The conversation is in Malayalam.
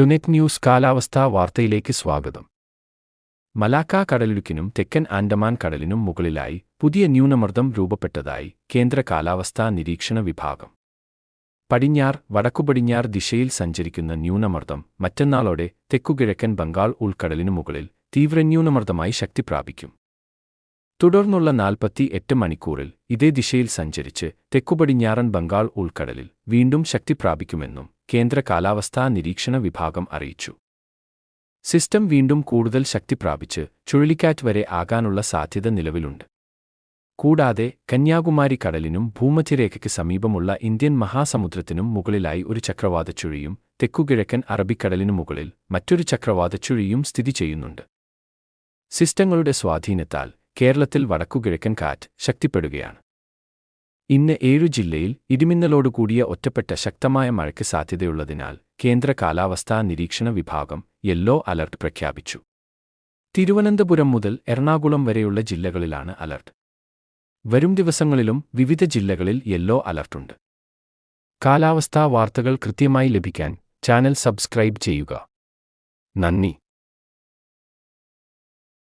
ടുനെറ്റ് ന്യൂസ് കാലാവസ്ഥാ വാർത്തയിലേക്ക് സ്വാഗതം. മലാക്ക കടലിടുക്കിനും തെക്കൻ ആൻഡമാൻ കടലിനും മുകളിലായി പുതിയ ന്യൂനമർദ്ദം രൂപപ്പെട്ടതായി കേന്ദ്ര കാലാവസ്ഥാ നിരീക്ഷണ വിഭാഗം. പടിഞ്ഞാർ വടക്കുപടിഞ്ഞാർ ദിശയിൽ സഞ്ചരിക്കുന്ന ന്യൂനമർദ്ദം മറ്റന്നാളോടെ തെക്കുകിഴക്കൻ ബംഗാൾ ഉൾക്കടലിനു മുകളിൽ തീവ്ര തീവ്രന്യൂനമർദ്ദമായി ശക്തി പ്രാപിക്കും. തുടർന്നുള്ള നാൽപ്പത്തി എട്ട് മണിക്കൂറിൽ ഇതേ ദിശയിൽ സഞ്ചരിച്ച് തെക്കുപടിഞ്ഞാറൻ ബംഗാൾ ഉൾക്കടലിൽ വീണ്ടും ശക്തി പ്രാപിക്കുമെന്നും കേന്ദ്ര കാലാവസ്ഥാ നിരീക്ഷണ വിഭാഗം അറിയിച്ചു. സിസ്റ്റം വീണ്ടും കൂടുതൽ ശക്തി പ്രാപിച്ച് ചുഴലിക്കാറ്റ് വരെ ആകാനുള്ള സാധ്യത നിലവിലുണ്ട്. കൂടാതെ കന്യാകുമാരി കടലിനും ഭൂമധ്യരേഖയ്ക്ക് സമീപമുള്ള ഇന്ത്യൻ മഹാസമുദ്രത്തിനും മുകളിലായി ഒരു ചക്രവാതച്ചുഴിയും തെക്കുകിഴക്കൻ അറബിക്കടലിനു മുകളിൽ മറ്റൊരു ചക്രവാതച്ചുഴിയും സ്ഥിതി ചെയ്യുന്നുണ്ട്. സിസ്റ്റങ്ങളുടെ സ്വാധീനത്താൽ കേരളത്തിൽ വടക്കുകിഴക്കൻ കാറ്റ് ശക്തിപ്പെടുകയാണ്. ഇന്ന് ഏഴു ജില്ലയിൽ ഇടിമിന്നലോടുകൂടിയ ഒറ്റപ്പെട്ട ശക്തമായ മഴയ്ക്ക് സാധ്യതയുള്ളതിനാൽ കേന്ദ്ര കാലാവസ്ഥാ നിരീക്ഷണ വിഭാഗം യെല്ലോ അലർട്ട് പ്രഖ്യാപിച്ചു. തിരുവനന്തപുരം മുതൽ എറണാകുളം വരെയുള്ള ജില്ലകളിലാണ് അലർട്ട്. വരും ദിവസങ്ങളിലും വിവിധ ജില്ലകളിൽ യെല്ലോ അലർട്ടുണ്ട് കാലാവസ്ഥാ വാർത്തകൾ കൃത്യമായി ലഭിക്കാൻ ചാനൽ സബ്സ്ക്രൈബ് ചെയ്യുക. നന്ദി.